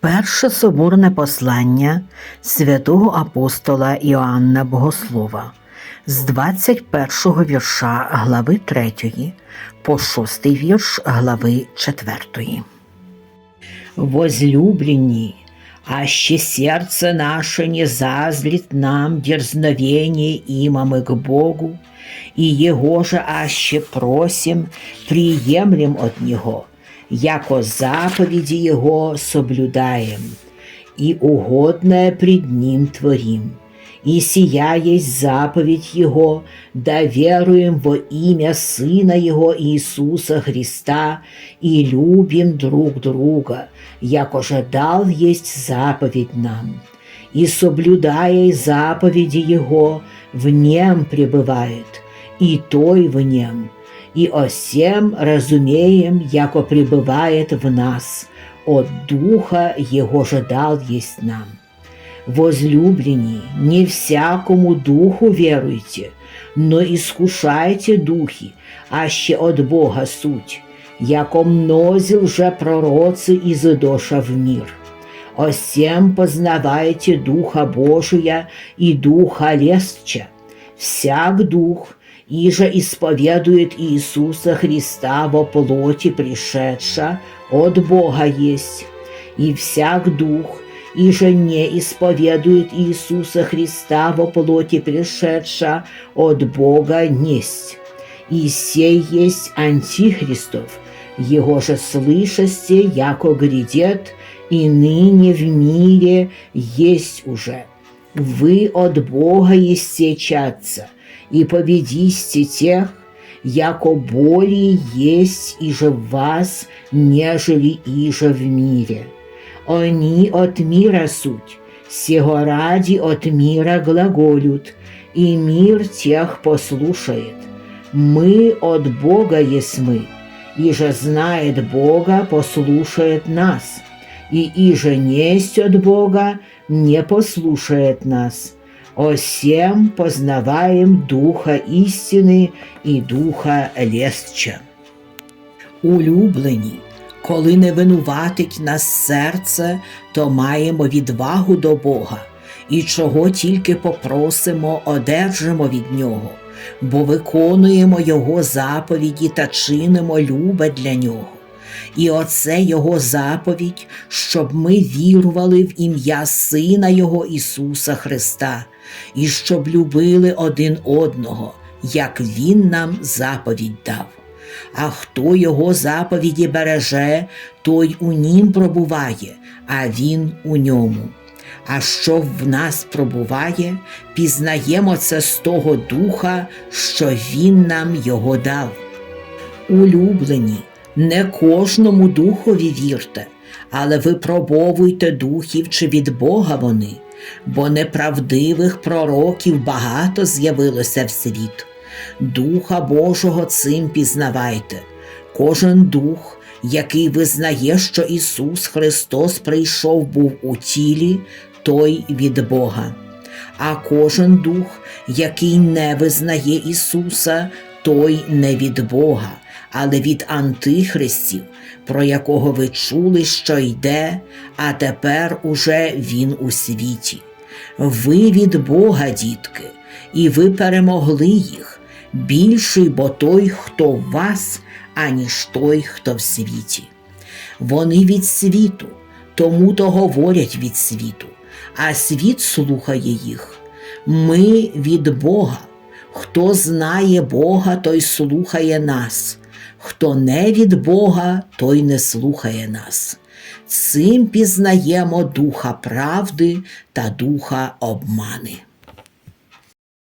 Перше соборне послання святого апостола Іоанна Богослова з 21 вірша глави 3 по 6 вірш глави 4. Возлюблені, аще сердце наше не зазрит нам дерзновение имамы к Богу, и Его же аще просим, приемлем от Него, яко заповеди Его соблюдаем, и угодное пред Ним творим. И сия есть заповедь Его, да веруем во имя Сына Его Иисуса Христа и любим друг друга, яко же дал есть заповедь нам. И соблюдая заповеди Его, в нем пребывает, и той в нем, и о сем разумеем, яко пребывает в нас, от Духа Его же дал есть нам. Возлюблені, не всякому духу веруйте, но искушайте духи, аще от Бога суть, яко мнози лже пророцы изыдоша в мир. О сем познавайте Духа Божия и Духа Лестча. Всяк Дух, иже исповедует Иисуса Христа во плоти пришедша, от Бога есть, и всяк Дух, и же не исповедует Иисуса Христа во плоти пришедша от Бога несть. И сей есть антихристов, его же слышасте, яко грядет, и ныне в мире есть уже. Вы от Бога есте чадца, и победисте тех, яко более есть иже в вас, нежели иже в мире. Они от мира суть, сего ради от мира глаголют, и мир тех послушает. Мы от Бога есть мы, и же знает Бога, послушает нас, и иже несть от Бога, не послушает нас. О сем познаваем Духа истины и Духа лестча. Улюблені, коли не винуватить нас серце, то маємо відвагу до Бога, і чого тільки попросимо, одержимо від Нього, бо виконуємо Його заповіді та чинимо любе для Нього. І оце Його заповідь, щоб ми вірували в ім'я Сина Його Ісуса Христа, і щоб любили один одного, як Він нам заповідь дав. А хто його заповіді береже, той у нім пробуває, а він у ньому. А що в нас пробуває, пізнаємо це з того духа, що він нам його дав. Улюблені, не кожному духові вірте, але випробовуйте духів, чи від Бога вони, бо неправдивих пророків багато з'явилося в світ. Духа Божого цим пізнавайте. Кожен дух, який визнає, що Ісус Христос прийшов був у тілі, той від Бога. А кожен дух, який не визнає Ісуса, той не від Бога, але від антихристів, про якого ви чули, що йде, а тепер уже Він у світі. Ви від Бога, дітки, і ви перемогли їх більший бо той, хто в вас, аніж той, хто в світі. Вони від світу, тому то говорять від світу, а світ слухає їх. Ми від Бога. Хто знає Бога, той слухає нас, хто не від Бога, той не слухає нас. Цим пізнаємо духа правди та духа обмани.